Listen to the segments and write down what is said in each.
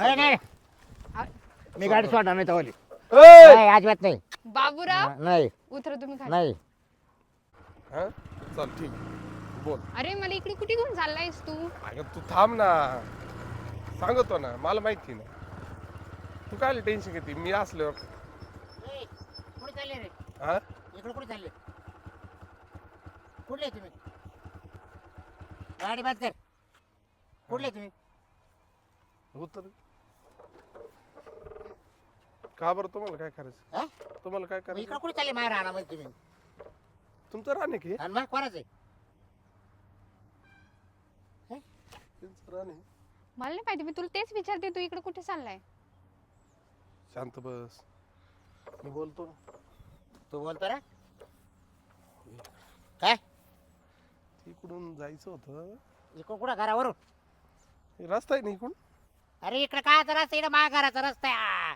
अरे नाही. मी गाडी सोडणार नाही तवाली. ए! नाही अजिबात नाही. बाबूराव? नाही. उतरा तुम्ही खाली. नाही. हा? चल ठीक. बोल. अरे मला इकडे कुठे घेऊन चाललायस तू? अगं तू थांब ना. सांगतो ना मला माहिती ना. तू काय टेन्शन घेते? मी असल्यावर. कुठे चालले रे? हा? इकडे कुठे चालले? कुठले तुम्ही? गाडी बंद कर. कुठले तुम्ही? उतर. का बरं तुम्हाला काय करायचं? हा? तुम्हाला काय मग इकडे करायचं? कुठे चालले माझ्या राहण्यामध्ये तुम्ही? तुमचं राणे की? आणि मग कोणाच आहे? तुमचं राणे मला नाही माहिती मी तुला तेच विचारते तू इकडे कुठे चाललाय? शांत बस. मी बोलतो. ना तू बोलतो ना काय? इकडून जायचं होतं. इकडं कुठं? घरावरून? हे रस्ता आहे ना इकडून? अरे इकडे काय रस्ता इकडे मा घराचा रस्ता आहे. हा.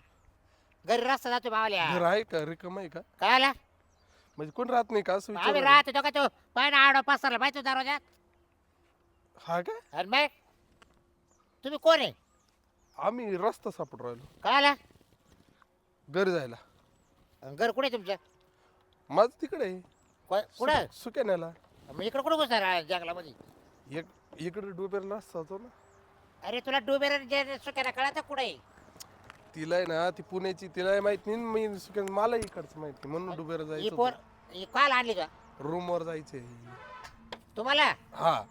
घरी रस्ता जातो मावल्या. घर आहे का? रिकम आहे का? काय आला म्हणजे कोण राहत नाही का? असं आम्ही राहतो तो का तो पण आडो पसरला माहिती दरवाजात हा का? आणि मग तुम्ही कोण आहे? आम्ही रस्ता सापड राहिलो. काय आला घरी जायला. घर कुठे आहे तुमचं? माझ तिकडे आहे. को- कुठं? सु- सुक्याण्याला मग इकडं कुठं घुसणार जंगलामध्ये? एक इकडे डुबेरला रस्ता होतो ना. अरे तुला डुबेर सुक्याला कळत कुठे आहे? तिला आहे ना ती पुण्याची तिला माहीत नाही. मी सुक्या मला इकडचं माहीत नाही. म्हणून डुबेर ही जायचं पोर ही काल आणली का? रूम वर जायचंय. तुम्हाला? हा.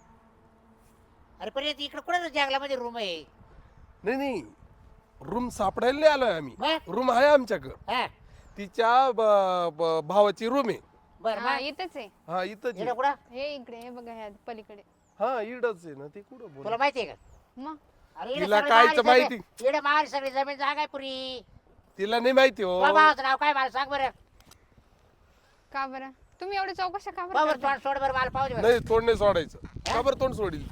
अरे पण इकडे कुठं जंगलामध्ये रूम आहे. नाही नाही. रूम सापडायला नाही आलोय आम्ही. मग? रूम आहे आमच्याकडं. हा. तिच्या ब- ब- भावाची रूम आहे. बर हा, मग? इथंच आहे. हा इथंच इकडं. कुठं? हे इकडे हे बघा ह्या पलीकडे. हा इडच आहे ना ती कुठं तुला बोल माहिती आहे का? मग? अरे तिला कायचं माहिती? जमीन- इकडे माळ सगळी जमीन जागा आहे पुरी तिला नाही माहिती हो. भावाचं नाव काय मला सांग बरं. का बरं? तुम्ही एवढे चौकशा का बरं बरोबर करता? तोंड सोड बरं मला पाहू दे बरं. नाही तोंड नाही सोडायचं. का बरं तोंड सोडील?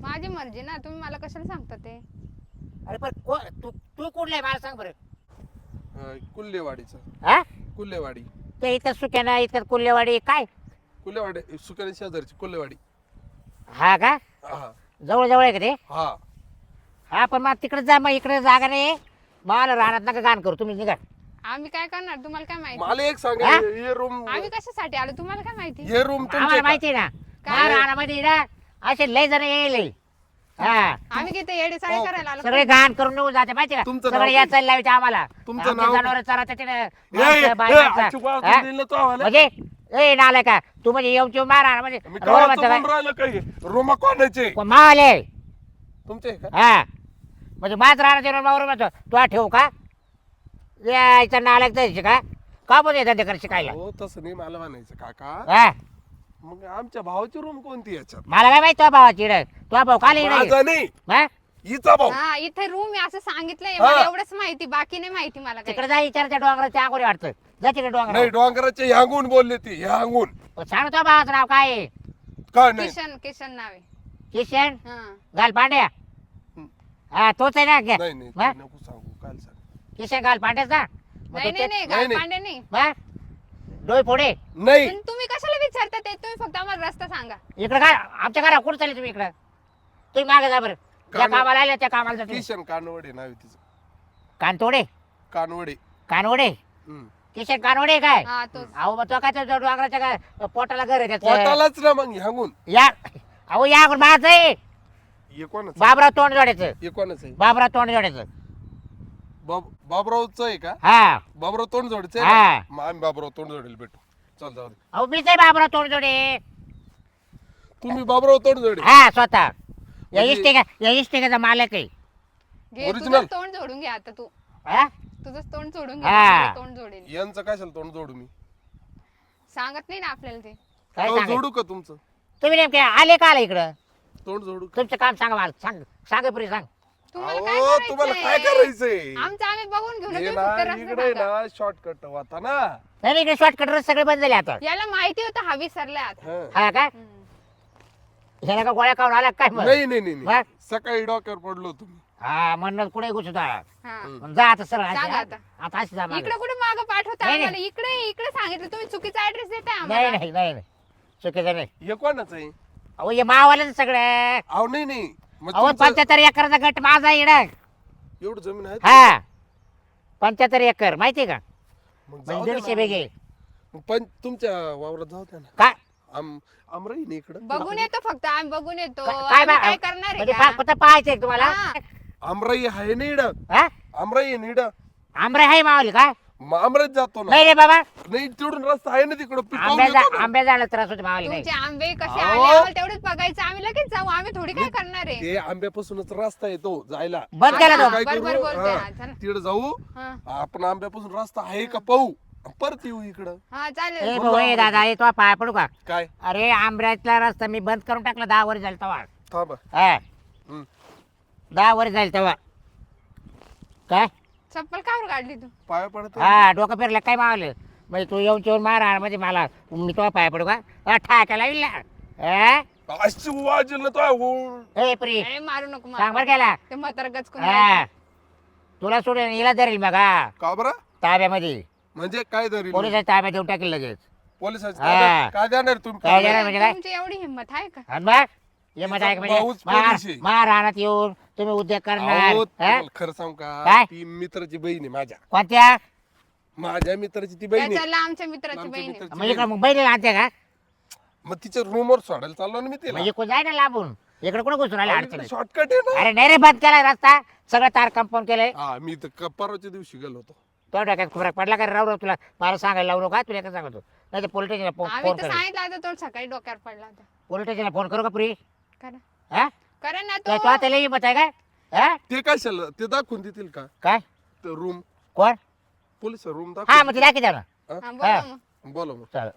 माझी मर्जी ना तुम्ही मला कशाला सांगता ते? अरे पण को- तू तू कुठला आहे मला सांग बरं. हा, कुल्लेवाडीचं. हा? कुल्लेवाडी. ते इथं सुक्याना इथं कुल्लेवाडी काय? कुल्लेवाडी सुकणी शेजारची कुल्लेवाडी. हा का? हा. जवळ जवळ आहे का ते? हा. हा पण मग तिकडे जा मग इकडे जागा नाही. मला राहणार नका गाण करू. तुम्ही निघा. आम्ही काय करणार? तुम्हाला काय माहिती? मला एक सांगा हा? हे रूम आम्ही कशासाठी आलो? तुम्हाला काय माहिती? हे रूम आम्हाला तुमचे माहिती आहे ना. काय? राहण्यामध्ये ना असे लय जण येईल हा. आम्ही किती येडे साडे हो. करायला आलो? सगळे घाण करून निघून जाते माहिती का? तुमचं सगळे नाव काय? आम्हाला. तुमचं नाव जनावर. अचूक? दिलं तो आम्हाला. म्हणजे ए नालाय का? तू म्हणजे येऊन मारा म्हणजे मी रोड गावाचं म्हणतो बोलून राहिलं काही. रूम कोणाचे? काय? मावाले? तुमचे आहे का? हा. म्हणजे माझ राहणार मावर म्हणतो तू ठेवू का? यायचा नालायक जायचे का? का पण येतात ते शिकायला? हो तसं नाही मला म्हणायचं काका. हा. मग आमच्या भावाची रूम कोणती याच्यात? मला काय माहिती तुझ्या भावाची इकडे तुझा भाऊ काल माझा नाही. हा? हिचा भाऊ. हा इथे रूम आहे असं सांगितलंय हा. मला एवढंच माहिती बाकी नाही माहिती मला काही. तिकडे जा विचारायच्या डोंगराच्या आंगोरी वाटतं जा तिकडे नाही डोंगर डोंगराचे ह्यांगून बोलले ती ह्यांगून सांग तुझ्या भावाचं नाव काय आहे? काय नाही. किशन किशन नाव. आहे किशन? हा. घाल पांड्या. हं. हा तोच आहे ना नाही नाही हा? ते नको सांगू काय सांग. किशन घाल पांड्याच ना मग नाही तो नाही नाही नाही, नाही. नाही हा? डोळे पुढे नाही. पण तुम्ही कशाला विचारता ते? तुम्ही फक्त आम्हाला रस्ता सांगा. इकडे काय? आमच्या घरा कुठं चालले तुम्ही इकडं? तुम्ही मागे जा बरं. ज्या कान- कामाला आल्या त्या कामाला जा तुम्ही. किशन कानवडे नाव आहे तिचं. कानतोडे? कानवडे. कानवडे? हं. किशन कानवडे काय? हा तोच. अहो मग तो काय त्या डोंगराच्या काय पोटाला घर आहे त्याचं? पोटालाच ना मग ह्यांगून या अहो या माझं आहे. कोणाचं? बाबराव तोंड जोडायचं. हे कोणाचं आहे? बाबराव तोंड जोडायचं. बाब बाबरावचं आहे का? हा. बाबराव तोंड जोडचे हा. मग आम्ही बाबराव तोंड जोडेल भेटू. चल जाऊ दे. अहो मीच आहे बाबराव तोंड जोडे. तुम्ही बाबराव तोंड जोडे. हा स्वतः. या म्हणजे- इष्टिका या इष्टिकाचा मालक आहे. घे Original. तुझं तोंड जोडून घे आता तू. हा? तुझं तोंड जोडून घे हा. तुझं तोंड जोडेल यांचं कशाला तोंड जोडू मी सांगत नाही ना आपल्याला ते काय अहो, सांगायचं? जोडू का तुमचं तुम्ही नेमके आले का आले इकडं तोंड जोडू का? तुमचं काम सांगा मला सांग सांगा पुरी सांग तुम्हाला काय अहो, तुम्हाला काय करायचंय? करायचंय आमचं आम्ही बघून घेऊ ना हे तुम्ही ना फक्त रस्ता इकडे सांगा. ना शॉर्टकट होता ना नाही इकडे शॉर्टकट सगळे बंद झाले आता याला माहिती होतं हा विसरलाय आता हं. हा का हम्म. ह्याला का गोळ्या खाऊन आला काय मग नाही नाही नाही? सकाळी डॉक्टर पडलो तुम्ही हा म्हणणं कुठे घुसतो हा. जा आता सरळ अशी, आता. हा? आता अशी जा मागं. इकडे कुठे माग पाठवता नाही, आम्हाला? इकडे इकडे सांगितलं. तुम्ही चुकीचा ऍड्रेस देताय नाही आम्हाला. नाही नाही नाही चुकीचं नाही. हे कोणाचं आहे? अहो हे मावाले सगळं. अहो नाही नाही. मग अहो तुमचं- पंच्याहत्तर एकरचा गट माझा आहे इकडं. एवढं जमीन आहे? हा. पंच्याहत्तर एकर माहिती का? मग म्हणजे द्या दीडशे ना. बेगे मग पण तुमच्या वावरात जाऊ द्या ना. काय आम आमराई ना इकडं. बघून येतो फक्त आम्ही बघून येतो. काय बा- करणार आहे म्हणजे? फक्त पाहायचंय का तुम्हाला? हा. आमराई आहे ना इकडं हा? आमराई आहे ना इकडं आंबरे आहे मावली काय आमराईत जातो ना. नाही रे बाबा. नाही तिकडून रस्ता आहे ना तिकडं पिकावून आंब्या येतो ना. त्रास होते मावली नाही. तुमचे आंबे कसे अहो. आले? आम्हाला तेवढेच बघायचं. आम्ही लगेच जाऊ. आम्ही थोडी काय करणार आहे? ते आंब्यापासूनच रस्ता येतो जायला. बंद केला तो. काय बरोबर करू? बोलते हा. चला. तिकडे जाऊ. हा. आपण आंब्यापासून रस्ता आहे का पाहू? परत येऊ इकडं. हा ए चालेल भाऊ, ए दादा ए तो पाय पडू का? काय? अरे आंब्यातला रस्ता मी बंद करून टाकला दहा वर झालं तेव्हा थांबा. हा. हम्म. दहा वर जाईल तेव्हा. काय? चप्पल कावर काढली तू? पाया पडत हा डोकं फिरलं काय मावलं? म्हणजे तू येऊन येऊन मारा म्हणजे मला मी तो पाय पडू का? हा, ठाकायला येईल ना हा? अशी वाजल तो हो. ए प्री अरे मारू नको सांग बरं मारू. गेला ते म्हातारा गचकून हा. तुला सोडून हिला धरेल मग हा. का बरं? ताब्यामध्ये. म्हणजे काय तरी पोलिसाच्या ताब्यात देऊन टाकेल लगेच. पोलिसांची हा. ताब्यात- काय देणार तुम्ही? काय ताब्यात? देणार? म्हणजे काय? तुमची एवढी हिंमत आहे का? आणि मग? ये मग ऐक म्हणजे. भाऊच मार पोलीस आहे. मार रानात येऊन. तुम्ही उद्योग करणार अहो, हा? तुम्हाला खरं सांगू का? ती मित्राची बहीण आहे माझ्या. कोणत्या? माझ्या मित्राची ती बहीण आहे. त्याच्याला आमच्या मित्राची आमच्या बहीण आहे. मित्राची म्हणजे बहीण. का मग बहिणीला आणते का आहे. मग तिच्या रूमवर सोडायला चाललो ना मी तिला. म्हणजे कोण जाय ना लांबून? इकडे कोण घुसून राहिले अडचणी शॉर्टकट आहे ना. अरे नाही रे बंद केलाय रस्ता. सगळं तार कंपाऊंड केलंय. हा मी तर क- परवाच्या दिवशी गेलो होतो. तो डोक्यात फरक पडला का राहू राहू तुला मला सांगायला लावू नका. तुला काय सांगतो. नाही तर पोलीस स्टेशनला फोन आम्ही फोन तर करेल सांगितलं आता तो सकाळी डोक्यावर पडला होता. पोलीस स्टेशनला फोन करू का पुरी? करा. हा? करा ना काय तो तो आता लई हिंमत आहे काय? हा? ते काय शाल ते दाखवून देतील का? काय? रूम कोण? पोलीस रूम हा दाखव मग ते दाखी द्या ना हा, बोला. मग. बोला मग. चालेल.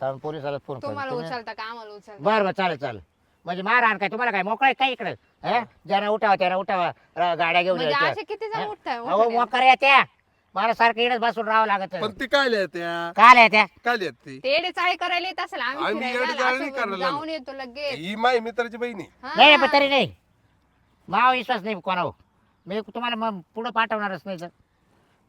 चालेल पोलिसाला फोन तुम्हाला करू उचलता का? आम्हाला उचलता. बरं बरं चालेल चालेल. म्हणजे मारहाण काय? तुम्हाला काय? मोकळा आहे काय इकडे? ज्यांना उठावा त्यांना उठावा. र- गाड्या घेऊन म्हणजे यायच्या. असे किती जण हा? उठताय? अहो? मोकार येत्या मला सारखं इकडेच बसून राहावं लागत. पण ते काय लिहाय त्या? काल काय लिहात ते? ते येडे चाळे करायला येत असेल आम्ही आम्ही फिरायला येडे चाळे नाही असं करायला जाऊन येतो लगेच. ही माई मित्राची बहीण. आहे हा. नाही पण तरी नाही. मावा विश्वास नाही कोणावर. मी तुम्हाला मग पुढं पाठवणारच नाही तर.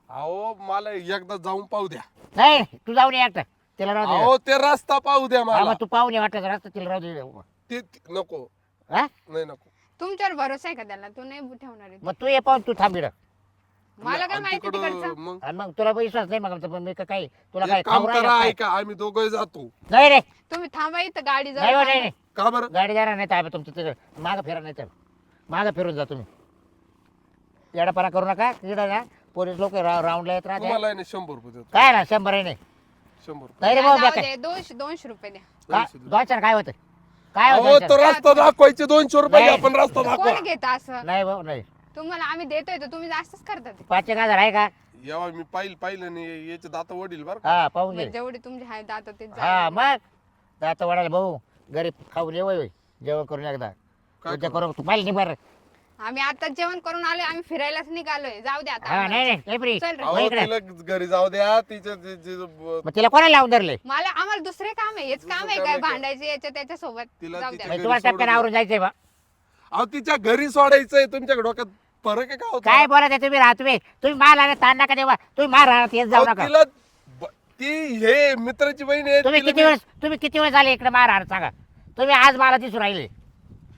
अहो मला एकदा जाऊन पाहू द्या. नाही तू जाऊन ये एकटा तिला राहू दे. अहो ते रस्ता पाहू द्या हा, मला. मग तू पाहून ये वाटलं रस्ता तिला राहू दे. ते ते- नको. हा? नाही नको. तुमच्यावर भरोसा आहे का त्याला? तू नाही ठेवणार आहे. मग तू ये पाहून तू थांबिड मला काय आणि माहिती तिकडं तिकडचं? मग आणि मग तुला विश्वास नाही मग पण मी का काय तुला काय एक काम खाऊ करा काय? ऐका आम्ही दोघं जातो. नाही रे. तुम्ही थांबा इथं गाडी नाही हो, नाही जाऊ नाही. का बरं? गाडी जाणार नाही ताब्यात तुमचं तिथं मागं फिरा नाही तर. मागं फिरून जा तुम्ही. येडापणा करू नका इकडं ना पोलीस लोक राऊंडला येत राहते. तुम्हाला आहे ना शंभर रुपये देतो. काय ना शंभर आहे नाही. शंभर रुपये. नाही रे भाऊ जाऊ बेकार. दे दोनशे दोनशे रुपये द्या. दोनशे देतो. दोनशे काय होतं काय अहो होतं तो रस्ता दाखवायचे दोनशे रुपये नाही. आपण रस्ता दाखवा. कोण घेत असं? नाही भाऊ नाही. तुम्हाला आम्ही देतोय तर तुम्ही जास्तच करता ते. पाच एक हजार आहे का? यावा मी पाहिलं पाहिलं नाही याचे दात वडील बरं का. हा पाहून घे. म्हणजे जेवढे तुमचे आहे दात ते हा मग. आता वडायला भाऊ घरी खाऊन ये वय जेवण करून एकदा. काय उद्या करू? तू पाहिजे बरं. आम्ही आता जेवण करून आलोय आम्ही फिरायलाच निघालोय. जाऊ दे आता नाही आम्हाला. नाही नाही फ्री. चल रे. अहो मग इकडे. तिला घरी जाऊ द्या तिच्या जे- जे- ब- मग तिला कोणाला लावून धरले मला आम्हाला दुसरे काम आहे. हेच काम आहे काय? भांडायचे याच्या त्याच्या सोबत तिला जाऊ तिच्या द्या तुम्हाला सोडून आवरून जायचंय बा. अहो तिच्या घरी सोडायचंय तुमच्या डोक्यात फरक आहे का हो काय बोलत आहे तुम्ही राहा तुम्ही तुम्ही मार आला ताण नका देवा तुम्ही मार राहणार येत जाऊ अहो, नका. तिला ब- ती हे मित्राची बहीण आहे तुम्ही तिला किती मी- वेळेस तुम्ही किती वेळेस आले इकडे मार राहणार सांगा. तुम्ही आज मला दिसून राहिले.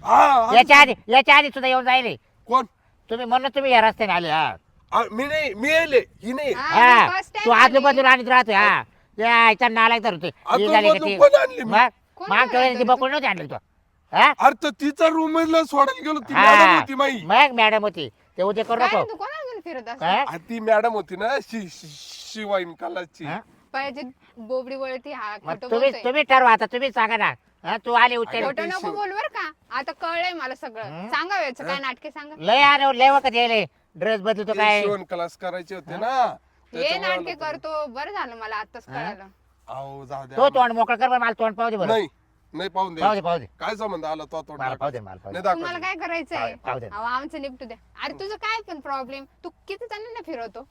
हा, हा. याच्या आधी याच्या आधी सुद्धा येऊन जायले कोण? तुम्ही म्हणून तुम्ही या रस्त्याने आले हा. आ, मी नाही मी येले ही नाही. हा, हा मी first time तू आजू आली. बाजूला आणत राहतोय हा. याच्या नालायक तर होते आजू झाली का बाजू ती? कोण आणली मग? मग? कोण मागच्या वेळेस ती आणलं बकुळ नव्हती आणली तो? हा? अरे तर तिचा रूम मधला सोडायला गेलो ती. मॅडम होती माई. मग मॅडम होती. ते उद्या करू काय नको. रे तू कोणाला घेऊन फिरत असं? काय आ, ती मॅडम होती ना शि शि- शिवाईन कलाची. हा? पाहिजे बोबडी वळती हा मग खोटं तुम्ही बोलतोय. तुम्ही ठरवा आता तुम्ही सांगा ना. हा, तू आली उचल खोटं नको बोल बर का. आता कळलंय मला सगळं? सांगा याचं काय नाटके सांगा. लय आले लय वखत यायले. ड्रेस बदलतो ती काय? शिवण क्लास करायचे होते ना हे त्याच्यामुळे नाटके आलो करतो बरं झालं मला आताच? कळालं. होतो. अहो जाऊ तो द्या तोंड मोकळं कर बरं मला तोंड पाहू दे बरं. नाही. नाही पाहून पाहू दे पाहू दे. काय संबंध आला तो तोंड मला पाहू दे? मला पाहू दे. नाही तुम्हाला दाखवायचं काय करायचंय? पाहू दे. अहो आमचं निपटू द्या. अरे तुझं काय पण प्रॉब्लेम तू किती जणांना फिरवतो?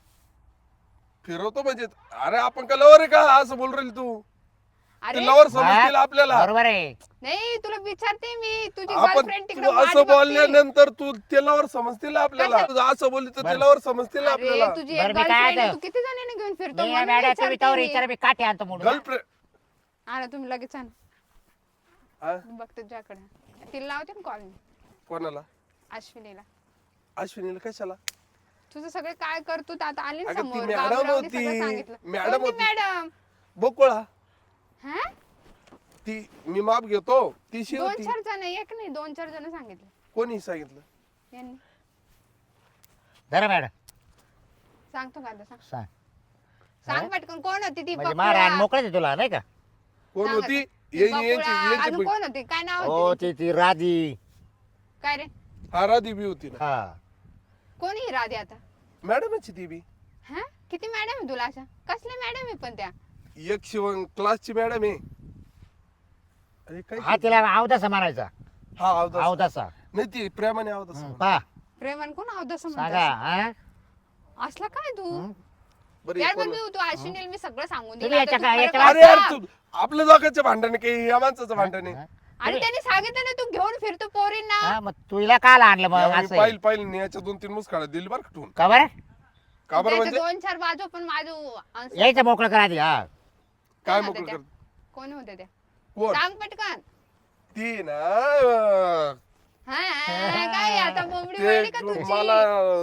फिरवतो म्हणजे अरे आपण का लवर आहे का? असं बोल राहील तू. अरे लवर समजतील? आपल्याला. बरोबर आहे. नाही तुला विचारते मी. तुझी आपण गर्लफ्रेंड तिकडे तू असं बोलल्यानंतर तू तेलावर समजतील आपल्याला. तुझं असं बोलली तर. तेलावर समजतील अरे आपल्याला. तुझी बरं, एक मी काय गर्लफ्रेंड आता- तू किती जणांना घेऊन फिरतो? मी म्हणून मॅडम तुम्ही विचारते त्यावर मी. विचार मी काठी आणतो म्हणून गर्लफ्रेंड आला तुम्ही लगेच आण. बघते तुझ्याकडे. तिला लावते ना कॉल कोणाला? अश्विनीला. अश्विनीला कशाला? तुझं सगळे काय करतो ते आता आली ना अगं, ती समोर मॅडम बाबूरावनी होती. सगळं सांगितलं. मॅडम कोणती होती. मॅडम? बोकोळा. हा? ती मी माप घेतो. ती शी दोन होती. चार जण एक नाही दोन चार जण सांगितले. कोणी सांगितलं? यांनी. धरा मॅडम. सांगतो का आता सांग. सांग. सांग पटकन कोण होती ती म्हणजे बकुळा? आहे तुला नाही का? कोण सांग होती? ये- बकुळा, यांची यांची अजून कोण होती? काय नाव हो होते? ती ती राधी. काय रे? हा राधी बी होती ना. हा. कोणी ही राधी आता? मॅडमची ती बी. हा? किती मॅडम आहे तुला अशा? कसल्या मॅडम आहे पण त्या? एक शिवण क्लासची मॅडम आहे. अरे काय हा तिला अवदासा मारायचा. हा अवदास. अवदासा. नाही ती प्रेमाने अवदास पा प्रेमान कोण आहोत असं सांगा हा? असला काय तू? हं? बरं यार पण कोण? तू तू अश्विनीला मी सगळं सांगून तुम्ही दिलं आता याच्या तू काय- खरं याच्या- खरं अरे यार सांग. तू आपल्या दोघांचं भांडण काही या माणसाचं भांडण आहे? आणि त्यांनी सांगितलं ना तू घेऊन फिरतो पोरींना. हा मग तुला काल आणलं मग यावेळी असं? पाहिलं पाहिलं नाही याच्या दोन तीन मुसकाळा दिली बरं खटून का बरं? का बरं म्हणजे? दोन चार बाजू पण माझू answer. यायचं मोकळं करा आधी हा. काय कोण मोकळं कोण होते कोण? सांग पटकन. ती ना अं, हा काय आता बोबडी ते वळली का तुझी? मला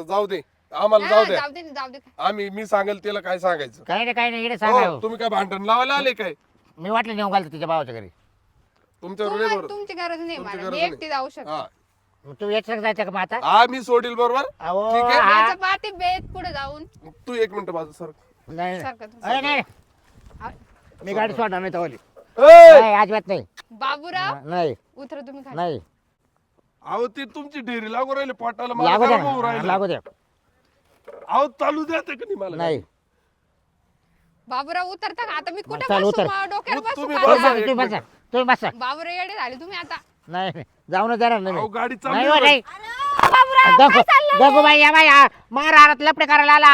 जाऊ दे. आम्हाला जाऊ द्या. जाऊ दे ना, जाऊ दे. आम्ही मी सांगेल तिला काय सांगायचं. काही नाही काही नाही इकडे सांगा हो, तुम्ही काय भांडण लावायला आले काय? मी वाटलं नेऊन घालतो तिच्या भावाच्या घरी. बरोबर तुमची गरज नाही तुमची मला. गरज मी नाही. एकटी जाऊ शकते. हा. मग तू याच्यात जायचं का मग आता? हा मी सोडील बरोबर? अहो ठीक आहे. हा. याचं पाहते बेत पुढे जाऊन. तू एक मिनिट बाजू सर. नाही सारखं तू. अरे नाही मी गाडी सोडणार नाही तवली. ए! नाही अजिबात नाही. बाबूराव नाही. उतर तुम्ही खाली. नाही. अहो ती तुमची डेअरी लागू राहिली पोटाला मला लागू होऊ द्या. राहिलं. लागू द्या. अहो चालू द्या ते कधी मला नाही. बाबूराव उतरता का? आता मी कुठे चल, बसू? उतर. डोक्यावर बसू तुम्ही का? बसा. तुम्ही बसा तुम्ही बसा. बाबूराव येडे झाले तुम्ही आता. नाही नाही. जाऊनच देणार नाही अहो मी. गाडी नाही चालू हो, नाही. गगू गगूबाई या बाई हा, महाराणात लपडे करायला आला.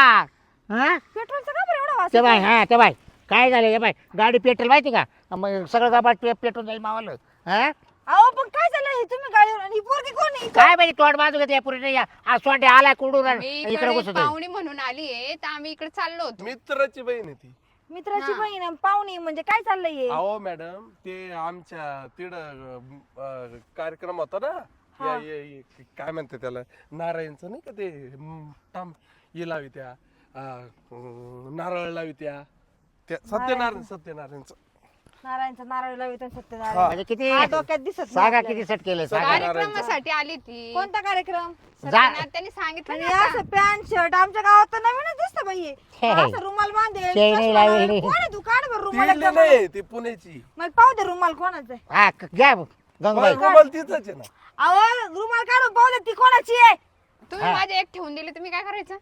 हा? पेट्रोलचा का बरं एवढा वास ते बाय हा ते बाय काय झालं हे बाय गाडी पेट्रोल माहिती का? मग सगळं गाबाट पेट्रोल जाईल मावाला. हा? अहो पण काय झालं हे तुम्ही गाडीवर आणि ही पोरगी कोण आहे काय माहिती तोंड बाजू घेते पुढे या आज सोंडे आलाय कुडून मी इकडे इकडे घुसत पाहुणी म्हणून आली आहे तर आम्ही इकडे चाललो होतो. मित्राची बहीण आहे ती. मित्राची हा. बहीण आणि पाहुणी म्हणजे काय चाललंय हे? अहो मॅडम ते आमच्या तिड कार्यक्रम होता ना? हा. या- या- या- काय म्हणते त्याला? नारायणचं नाही का ते म, टाम हे लावी त्या नारळ लावी त्या. त्या सत्यनारायण सत्यनारायणचं. नारायणचं नारळ लावित. सत्यनारायण म्हणजे किती हा, डोक्यात दिसत नाही सांगा आपल्याला. किती सेट केलं सांगा. सांगा कार्यक्रमासाठी आली ती कोणता कार्यक्रम जा त्यांनी सांगितलं आणि ना आता. असं पॅन्ट शर्ट आमच्या गावात तर नवीनच दिसतं बाई हे. हे, हे. असं रुमाल बांधेल शेणी चष्मा लावेल. लावेल. कोण आहे तू काढ बरं ती रुमाल इडली एकदम. नाही ती पुण्याची मला पाहू दे रुमाल कोणाचा आहे हा क- घ्या गंगबाई रुमाल तिथंच आहे ना अहो रुमाल काढून पाहू दे ती कोणाची आहे तुम्ही हा. माझे एक ठेवून दिले तुम्ही काय करायचं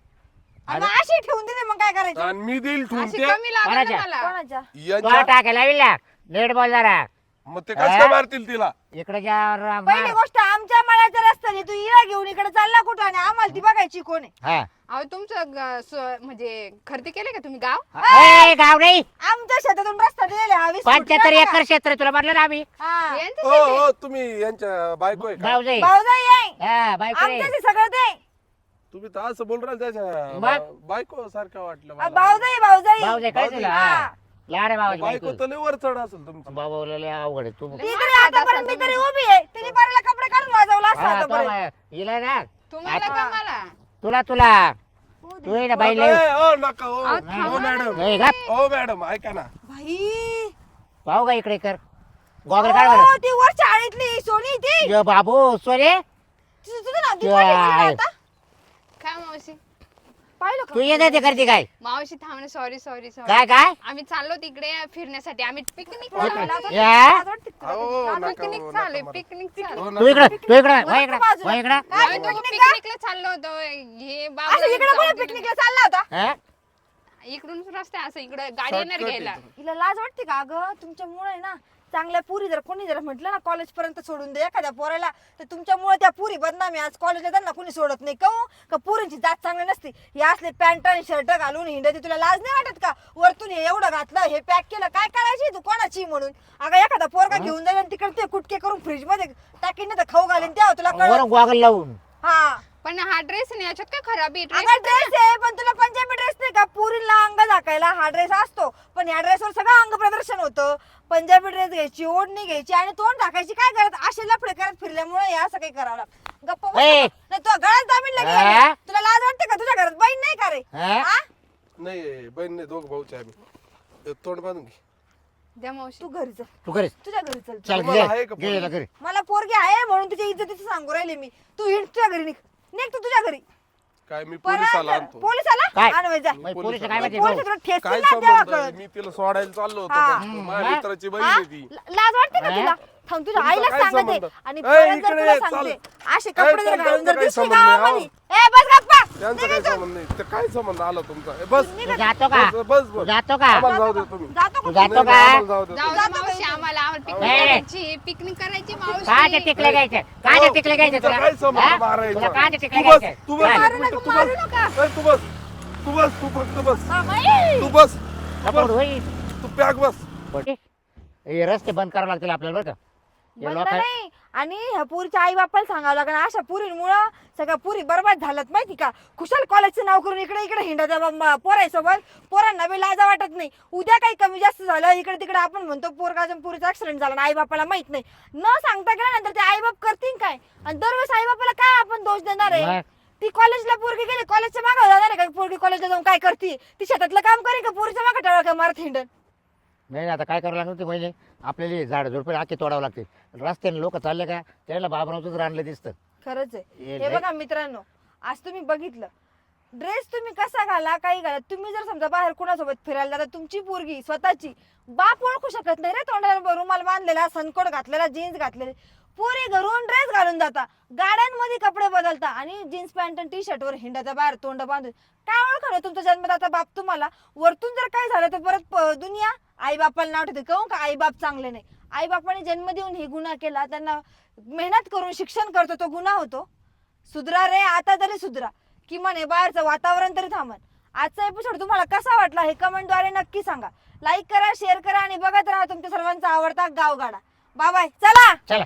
आणि मग अशी ठेवून दिली मग काय करायचं आणि मी देईल ठेवून अशी ते कमी कोणाच्या? मला कोणाच्या तो टाकायला नेट बॉल जरा मग ते कसं काय मारतील तिला इकडे जा रा- पहिली मार. गोष्ट आमच्या मळ्याच्या रस्त्याने तू हिला घेऊन इकडे चालला कुठं आणि आम्हाला ती बघायची कोण आहे हा अहो तुमचं ग- स- म्हणजे खरेदी केले का तुम्ही गाव ए, गाव नाही आमच्या शेतातून रस्ता दिलेला हा वीस फूट पंच्याहत्तर नाही? एकर क्षेत्र आहे, तुला म्हटलं ना आम्ही हा. यांचं हो शेती. हो तुम्ही यांच्या बायको आहे का गाव जाई भाऊजाई आहे हा बायको रे. आमच्याच सगळं ते तुम्ही तर असं बोल राहिले त्याच्या मग? बायको सारखं वाटलं मला. भाऊजाई भाऊजाई भाऊ जाई काय तुला हा. लाड आहे भावाची बायको बायको तर लय वर चढ असेल तुमची. बाबा लय अवघड आहे तू ती तरी आतापर्यंत मी तरी उभी आहे. तिने पाराला कपडे काढून वाजवला असता हा, तो आतापर्यंत. बाय- हिला ना तुम्हाला का मला तुला तुला. तू ये ना बाई लय. ए, ओ नका ओ. अहो, ओ थांबा मॅडम. ओ ऐका ना. भाई भाऊ का इकडे कर. गॉगल काढ बरं. ती वर चाळीतली सोनी ती. यो बाबू सोरे तुझं तुझं नाव ती कोणी म्हणलं आता? काय मावशी? पाहिलं तू का ये ते करते काय मावशी थांबणे सॉरी सॉरी सॉरी काय काय आम्ही चाललो तिकडे फिरण्यासाठी आम्ही पिकनिक या? अहो नका पिकनिक ओ, चालू नका पिकनिक. चालू ओ, तू. इकडे तू इकडे वय इकडे बाजूला. वय इकडे काय आम्ही दोघं पिकनिक का? पिकनिकला चाललो होतो हे असं बाबा इकडे कोणी पिकनिकला चालला होता हा? इकडून रस्ता आहे असं इकडे गाडी येणार Shortcut घ्यायला आहे. हिला लाज वाटते का अगं तुमच्यामुळे आहे ना चांगल्या पुरी जर कोणी जर म्हटलं ना कॉलेज पर्यंत सोडून दे एखाद्या पोराला तर तुमच्यामुळे त्या पुरी बदनामी आज कॉलेजला त्यांना कोणी सोडत नाही. कहू का पुरींची जात चांगली नसते. हे असले पॅन्ट आणि शर्ट घालून हिंडते तुला लाज नाही वाटत का? वरतून हे एवढं घातलं हे पॅक केलं काय करायची तू कोणाची म्हणून? अगं एखादा पोरगा घेऊन जाईल तिकडे ते कुटके करून फ्रीजमध्ये टाकीन तर खाऊ घालीन तेव्हा तुला कळत वरून गॉगल लावून. हा. पण हा ड्रेस नाही याच्यात काय खराबी आहे? अगं ड्रेस ड्रेस आहे पण तुला पंजाबी ड्रेस नाही का? पुरीला अंग झाकायला हा ड्रेस असतो. पण या ड्रेसवर सगळं अंग प्रदर्शन होतं. पंजाबी ड्रेस घ्यायची ओढणी घ्यायची आणि तोंड टाकायची काय करत? असे लफडे करत फिरल्यामुळे या असं काही करावं लागतं. गप्प बस. ए! नाही तो गळ्यात दाबीन हा? लागेल तुला लाज वाटते का? तुझ्या घरात बहीण नाही का रे? हा? हा? नाही बहीण नाही दोघ भाऊचे आम्ही. तोंड बांधून घे. द्या मावशी. तू घरी चल. तू करीस तुझ्या घरी चल. चल तुम्हाला आहे घे का घे पोरगी? याला घरी. मला पोरगी आहे म्हणून तुझ्या इज्जतीचं सांगू राहिले मी. तू हिंड तुझ्या घरी निघ. निघ तू तुझ्या घरी काय मी परत पोलिसाला आणतो पोलिसाला काय? आणवाय जा मग पोलीस पोलीस काय आला. माहिती पोलीस भाऊ? तुला ठेचतील काय ना तेव्हा संबंध आहे? कळत मी तिला सोडायला चाललो होतो हा. पण माझ्या? मित्राची बहीण हा? आहे ती ल- लाज वाटते का? तुला थांब तुझ्या तुमचा आईला काय सांगते संबंध? आणि ए, परत जर इकडे तुला ये, सांगते चाल. असे ए, कपडे जर घालून जर काय दिसली संबंध गावामध्ये ए बस गप्पा त्यांचा काय संबंध नाही ते काय संबंध आला तुमचा ए, बस तू जातो का बस बस तू बस जातो का आम्हाला जाऊ दे तुम्ही जातो तू का जातो नाही, का आम्हाला जाऊ दे जाऊ तुम्ही. दे जातो मावशी का? आम्हाला आम्हाला पिकनिक ए. करायची पिकनिक करायची काय ते मावशी टिकले घ्यायचे काय ते टिकले घ्यायचे तुला काय संबंध हा? मारायचा? तुला काय ते टिकले तू बस घ्यायचे तू बस तू मारू बस नका. ए, तू बस तू बस तू फक्त बस मामाई. तू बस. तू पॅक बस हे रस्ते बंद करावे लागतील आपल्याला बरं का हे बंद नाही. आणि ह्या पुरीच्या आई बापाला सांगावं लागणार अशा पुरीमुळं सगळ्या पुरी बरबाद झाल्यात माहिती का? खुशाल कॉलेजचं नाव करून इकडे इकडे हिंडा पोरांसोबत. पोरांना बी लाजा वाटत नाही. उद्या काही कमी जास्त झालं इकडे तिकडे आपण म्हणतो पोरगाच्या पुरीचा ऍक्सिडेंट झाला आई बापाला माहीत नाही. न सांगता गेल्यानंतर ते आई बाप करतील काय? आणि दरवेळेस आई बापाला काय आपण दोष देणार आहे? मग? ती कॉलेजला पोरगी गेली कॉलेजच्या मागे जाणार आहे का? पोरगी कॉलेजला जाऊन काय करते? ती शेतातलं काम करेल का? पोरीच्या मागे टाळा का मारत हिंडन? नाही आता काय करावं लागणार ते महिने आपल्याला हे झाड झुडपे आखे तोडावं लागते. रस्त्याने लोक चालले का त्याला बाबरावच आणलं दिसतं. खरंच हे आहे. हे लय- बघा मित्रांनो आज तुम्ही बघितलं. ड्रेस तुम्ही कसा घाला काही घाला. तुम्ही जर समजा बाहेर कुणासोबत फिरायला जाता तुमची पोरगी स्वतःची बाप ओळखू शकत नाही रे तोंडाला रुमाल बांधलेला सनकोट घातलेला जीन्स घातलेले. पोरे घरून ड्रेस घालून जाता. गाड्यांमध्ये कपडे बदलता आणि जीन्स पॅन्ट आणि टी शर्टवर हिंडाचा बाहेर तोंड बांधून. काय ओळखणार तुमचा जन्मदाता बाप तुम्हाला? वरतून जर काय झालं तर परत दुनिया? आई बापाला नाव ठेवते. कहून? का आई बाप चांगले नाही. आई बापाने जन्म देऊन हे गुन्हा केला त्यांना मेहनत करून शिक्षण करतो तो गुन्हा होतो. सुधरा रे आता तरी सुधरा. किमान हे बाहेरचं वातावरण तरी थांबन. आजचा एपिसोड तुम्हाला कसा वाटला हे कमेंटद्वारे नक्की सांगा. लाईक करा शेअर करा आणि बघत राहा तुमच्या सर्वांचा आवडता गावगाडा. बाय बाय चला! चला.